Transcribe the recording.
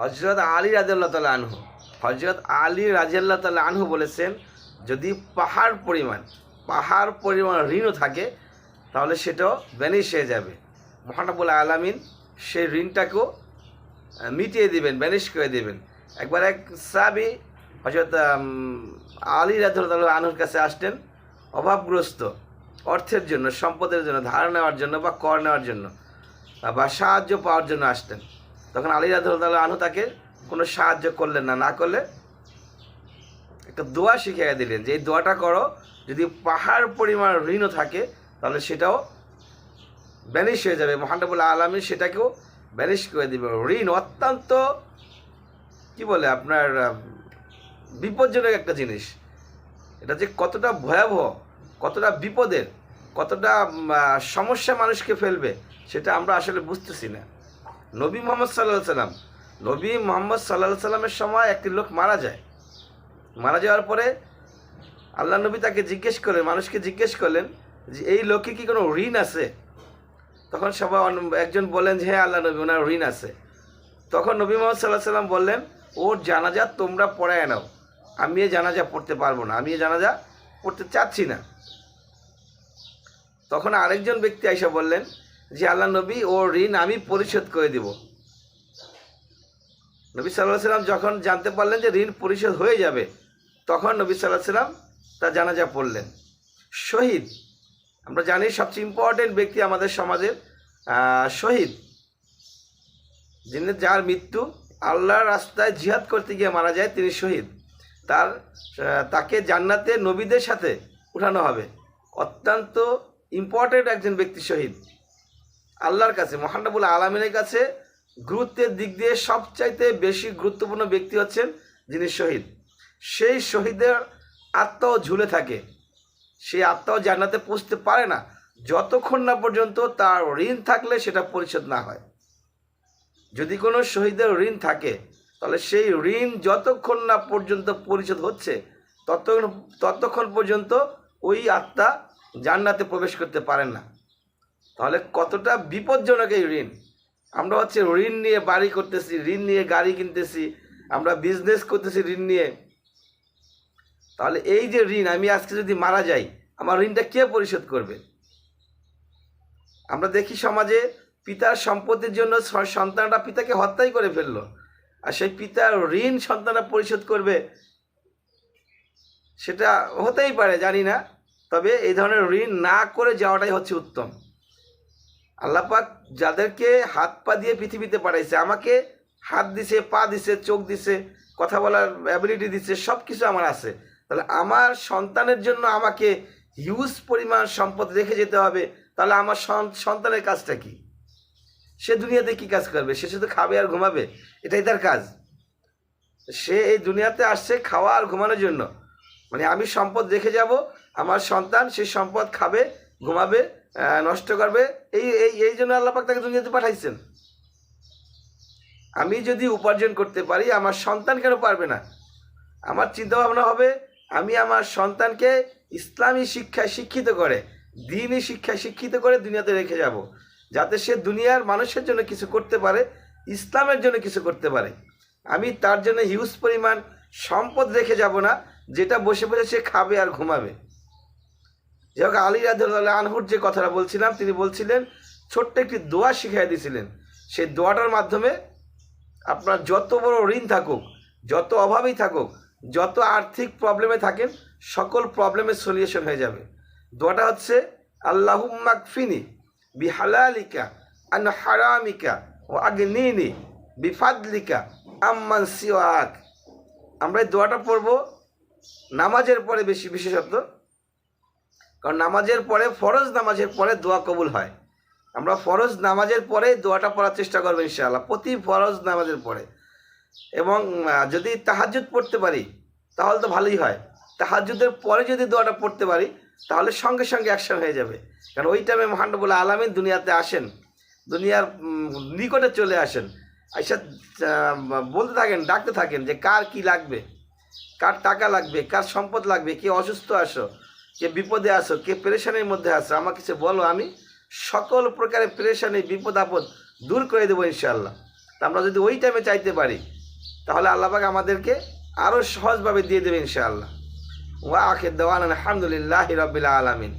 হজরত আলী রাজিয়াল্লাহ তাল্লাহ আনহু। হজরত আলী রাজিয়াল্লাহ তাল্লাহ আনহু বলেছেন, যদি পাহাড় পরিমাণ পাহাড় পরিমাণ ঋণও থাকে, তাহলে সেটাও ব্যানিশ হয়ে যাবে। মহানবুল আলামিন সেই ঋণটাকেও মিটিয়ে দিবেন ব্যানিশ করে দিবেন। একবার এক সাবি হজরত আলী রাজিয়াল্লাহ আনহুর কাছে আসতেন, অভাবগ্রস্ত, অর্থের জন্য, সম্পদের জন্য, ধার নেওয়ার জন্য বা কর নেওয়ার জন্য, বা সাহায্য পাওয়ার জন্য আসতেন। তখন আলী রাজুল্লাহ আনহু তাকে কোনো সাহায্য করলেন না না করলে একটা দোয়া শিখিয়ে দিলেন যে, এই দোয়াটা করো, যদি পাহাড় পরিমাণ ঋণও থাকে, তাহলে সেটাও ব্যানিশ হয়ে যাবে। মহানবুল আলমী সেটাকেও ব্যানিশ করে দিবে। ঋণ অত্যন্ত, কি বলে আপনার বিপজ্জনক একটা জিনিস। এটা যে কতটা ভয়াবহ, কতটা বিপদের, কতটা সমস্যা মানুষকে ফেলবে, সেটা আমরা আসলে বুঝতেছি না। নবী মোহাম্মদ সাল্লাহ সাল্লাম, নবী মোহাম্মদ সাল্লাহ সাল্লামের সময় একটি লোক মারা যায়। মারা যাওয়ার পরে আল্লাহ নবী তাকে জিজ্ঞেস করলেন, মানুষকে জিজ্ঞেস করলেন যে, এই লোকে কি কোনো ঋণ আছে? তখন সবাই একজন বললেন যে হ্যাঁ আল্লাহ নবী, ওনার ঋণ আছে। তখন নবী মোহাম্মদ সাল্লাহ সাল্লাম বললেন, ওর জানাজা তোমরা পড়ায় নাও। আমি এ জানাজা পড়তে পারব না। আমি এ জানাজা পড়তে চাচ্ছি না। তখন আরেকজন ব্যক্তি আইসা বললেন যে আল্লাহ নবী ওর ঋণ আমি পরিশোধ করে দিব। নবী সাল্লাহ সাল্লাম যখন জানতে পারলেন যে ঋণ পরিশোধ হয়ে যাবে, তখন নবী সাল্লাহ সাল্লাম তা জানাজা পড়লেন। শহীদ, আমরা জানি সবচেয়ে ইম্পর্টেন্ট ব্যক্তি আমাদের সমাজের শহীদ। যিনি যার মৃত্যু আল্লাহর রাস্তায় জিহাদ করতে গিয়ে মারা যায়, তিনি শহীদ। তার তাকে জান্নাতে নবীদের সাথে উঠানো হবে। অত্যন্ত ইম্পর্টেন্ট একজন ব্যক্তি শহীদ। আল্লাহর কাছে মহানবুল আলমিনের কাছে গুরুত্বের দিক দিয়ে সবচাইতে বেশি গুরুত্বপূর্ণ ব্যক্তি হচ্ছেন যিনি শহীদ। সেই শহীদের আত্মাও ঝুলে থাকে। সেই আত্মাও জান্নাতে পৌঁছতে পারে না। যতক্ষণ না পর্যন্ত তার ঋণ থাকলে সেটা পরিশোধ না হয়। যদি কোনো শহীদের ঋণ থাকে, তাহলে সেই ঋণ যতক্ষণ না পর্যন্ত পরিশোধ হচ্ছে, ততক্ষণ ততক্ষণ পর্যন্ত ওই আত্মা জান্নাতে প্রবেশ করতে পারেন না। তাহলে কতটা বিপজ্জনক এই ঋণ? আমরা হচ্ছে ঋণ নিয়ে বাড়ি করতেছি, ঋণ নিয়ে গাড়ি কিনতেছি, আমরা বিজনেস করতেছি ঋণ নিয়ে। তাহলে এই যে ঋণ, আমি আজকে যদি মারা যাই, আমার ঋণটা কে পরিশোধ করবে? আমরা দেখি সমাজে পিতার সম্পত্তির জন্য সন্তানরা পিতাকে হত্যাই করে ফেলল। আর সেই পিতার ঋণ সন্তানরা পরিশোধ করবে, সেটা হতেই পারে, জানি না। তবে এই ধরনের ঋণ না করে যাওয়াটাই হচ্ছে উত্তম। আল্লাপাক যাদেরকে হাত পা দিয়ে পৃথিবীতে পাঠাইছে, আমাকে হাত দিছে, পা দিছে, চোখ দিছে, কথা বলার অ্যাবিলিটি দিছে সব কিছু আমার আছে। তাহলে আমার সন্তানের জন্য আমাকে হিউজ পরিমাণ সম্পদ রেখে যেতে হবে, তাহলে আমার সন- সন্তানের কাজটা কি? সে দুনিয়াতে কি কাজ করবে? সে শুধু খাবে আর ঘুমাবে? এটাই তার কাজ। সে এই দুনিয়াতে আসছে খাওয়া আর ঘুমানোর জন্য। মানে আমি সম্পদ রেখে যাব, আমার সন্তান সে সম্পদ খাবে, ঘুমাবে নষ্ট করবে। এই এই এই জন্য আল্লাপাক তাকে দুনিয়াতে পাঠাইছেন। আমি যদি উপার্জন করতে পারি, আমার সন্তান কেন পারবে না? আমার চিন্তা ভাবনা হবে, আমি আমার সন্তানকে ইসলামী শিক্ষায় শিক্ষিত করে দিনই শিক্ষায় শিক্ষিত করে দুনিয়াতে রেখে যাব, যাতে সে দুনিয়ার মানুষের জন্য কিছু করতে পারে, ইসলামের জন্য কিছু করতে পারে। আমি তার জন্য হিউজ পরিমাণ সম্পদ রেখে যাব না, যেটা বসে বসে সে খাবে আর ঘুমাবে। যাই হোক, আলী রাজুল্লাহ আনহুর যে কথাটা বলছিলাম, তিনি বলছিলেন, ছোট্ট একটি দোয়া শিখিয়ে দিয়েছিলেন সেই দোয়াটার মাধ্যমে আপনার যত বড় ঋণ থাকুক, যত অভাবেই থাকুক, যত আর্থিক প্রবলেমে থাকেন, সকল প্রবলেমের সলিউশন হয়ে যাবে। দোয়াটা হচ্ছে আল্লাহুম্মাকফিনি বিহালালিকা আন হারামিকা ও আগনিনি বিফাদলিকা আম্মান সিওয়াক। আমরা এই দোয়াটা পড়ব নামাজের পরে বেশি বিশেষত কারণ নামাজের পরে ফরজ নামাজের পরে দোয়া কবুল হয়। আমরা ফরজ নামাজের পরে দোয়াটা পড়ার চেষ্টা করব ইনশাআল্লাহ, প্রতি ফরজ নামাজের পরে। এবং যদি তাহাজুদ পড়তে পারি, তাহলে তো ভালোই হয়। তাহাজুদের পরে যদি দোয়াটা পড়তে পারি, তাহলে সঙ্গে সঙ্গে অ্যাকশন হয়ে যাবে। কারণ ওই টাইমে মহানবুল আলমিন দুনিয়াতে আসেন, দুনিয়ার নিকটে চলে আসেন। আইসা বলতে থাকেন, ডাকতে থাকেন যে কার কি লাগবে, কার টাকা লাগবে, কার সম্পদ লাগবে, কে অসুস্থ আসো কে বিপদে আসো কে প্রেশানের মধ্যে আসো আমাকে সে বলো, আমি সকল প্রকারের প্রেশানি, বিপদ, আপদ দূর করে দেবো ইনশাল্লাহ তা আমরা যদি ওই টাইমে চাইতে পারি, তাহলে আল্লাহবাক আমাদেরকে আরও সহজভাবে দিয়ে দেবে ইনশাআল্লাহ। ওয়া আখির দেওয়ান আলহামদুলিল্লাহ রবিল্লা আলমিন।